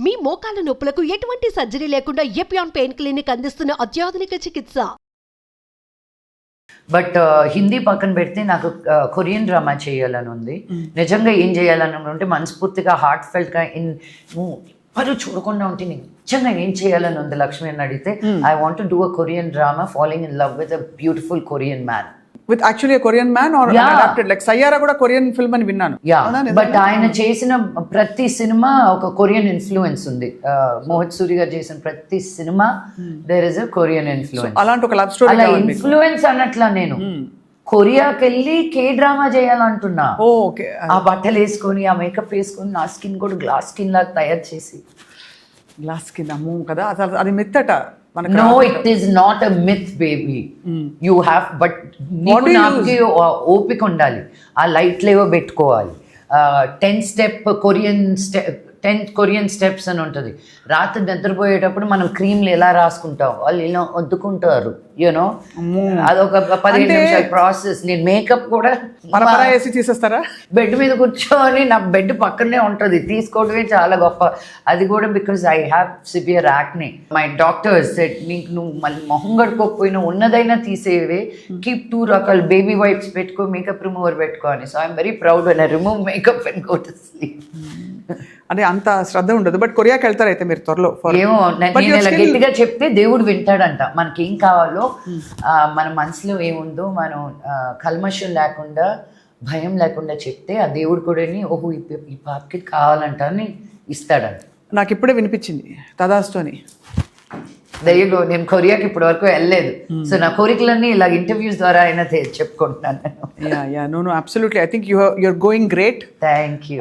మీ మోకాల నొప్పులకు ఎటువంటి సర్జరీ లేకుండా ఎపియాన్ పెయిన్ క్లినిక్ అందిస్తున్న అత్యాధునిక చికిత్స? బట్ హిందీ పక్కన పెడితే నాకు కొరియన్ డ్రామా చేయాలని ఉంది నిజంగా ఏం చేయాలని ఉంటే మనస్ఫూర్తిగా హార్ట్ ఫెల్ట్గా ఇన్ ఎవ్వరు చూడకుండా ఉంటే నిజంగా ఏం చేయాలని ఉంది లక్ష్మి అని అడిగితే I want do a Korean drama following in love with a beautiful Korean man with actually Korean man are. Adapted like Saiyaara కూడా కొరియన్ ఫిల్మ్ అని విన్నాను? బట్ ఆయన చేసిన ప్రతి సినిమా ఒక కొరియన్ ఇన్ఫ్లుయెన్స్ ఉంది. మోహిత్ సూరి గారు చేసిన ప్రతి cinema there is a Korean influence అలాంటి ఒక లవ్ స్టోరీ అలా ఇన్ఫ్లుయెన్స్ అన్నట్లా నేను. కొరియాకి వెళ్ళి కే డ్రామా చేయాలంటున్నా ఓకే ఆ బట్టలు వేసుకొని ఆ మేకప్ వేసుకొని నా స్కిన్ కూడా గ్లాస్ స్కిన్ లాగా తయారు చేసి. గ్లాస్ కింద అమ్ము కదా అసలు అది మిత్తట. No it is not a myth baby you have but నాకు ఓపిక ఉండాలి. ఆ లైట్లు ఏవో పెట్టుకోవాలి ten step Korean step tenth Korean steps అని ఉంటుంది. రాత్రి నిద్రపోయేటప్పుడు మనం క్రీమ్లు ఎలా రాసుకుంటాం? వాళ్ళు ఇలా వద్దుకుంటారు యూనో అదొక పదిహేను నిమిషాల ప్రాసెస్. నేను మేకప్ కూడా వేసి తీసేస్తారా? బెడ్ మీద కూర్చొని నా బెడ్ పక్కనే ఉంటుంది. తీసుకోవడమే చాలా గొప్ప. అది కూడా because I have severe acne my doctors said నీకు నువ్వు మళ్ళీ మొహం గడుకోకపోయినా ఉన్నదైనా తీసేవే. కీప్ టూ రకాల బేబీ వైప్స్ పెట్టుకో మేకప్ రిమూవర్ పెట్టుకో అని. So I'm very proud and I remove makeup and go to sleep అంటే అంత శ్రద్ధ ఉండదు. బట్ కొరియాకి వెళ్తారు అయితే మీరు త్వరలో ఏమో నేను ఇలా గట్టిగా చెప్తే దేవుడు వింటాడంట. మనకి ఏం కావాలో ఆ, మన మనసులో ఏముందో మనం కల్మషం లేకుండా భయం లేకుండా చెప్తే ఆ దేవుడు కూడా ఓహో ఈ పాపకి కావాలంట అని ఇస్తాడంట. నాకు ఇప్పుడే వినిపించింది. తదాస్తోని. దయ్యగో నేను కొరియాకి ఇప్పటి వరకు వెళ్ళలేదు. సో నా కోరికలన్నీ ఇలా ఇంటర్వ్యూస్ ద్వారా అయినా చెప్పుకుంటున్నాను yeah yeah no no absolutely I think you you're going great thank you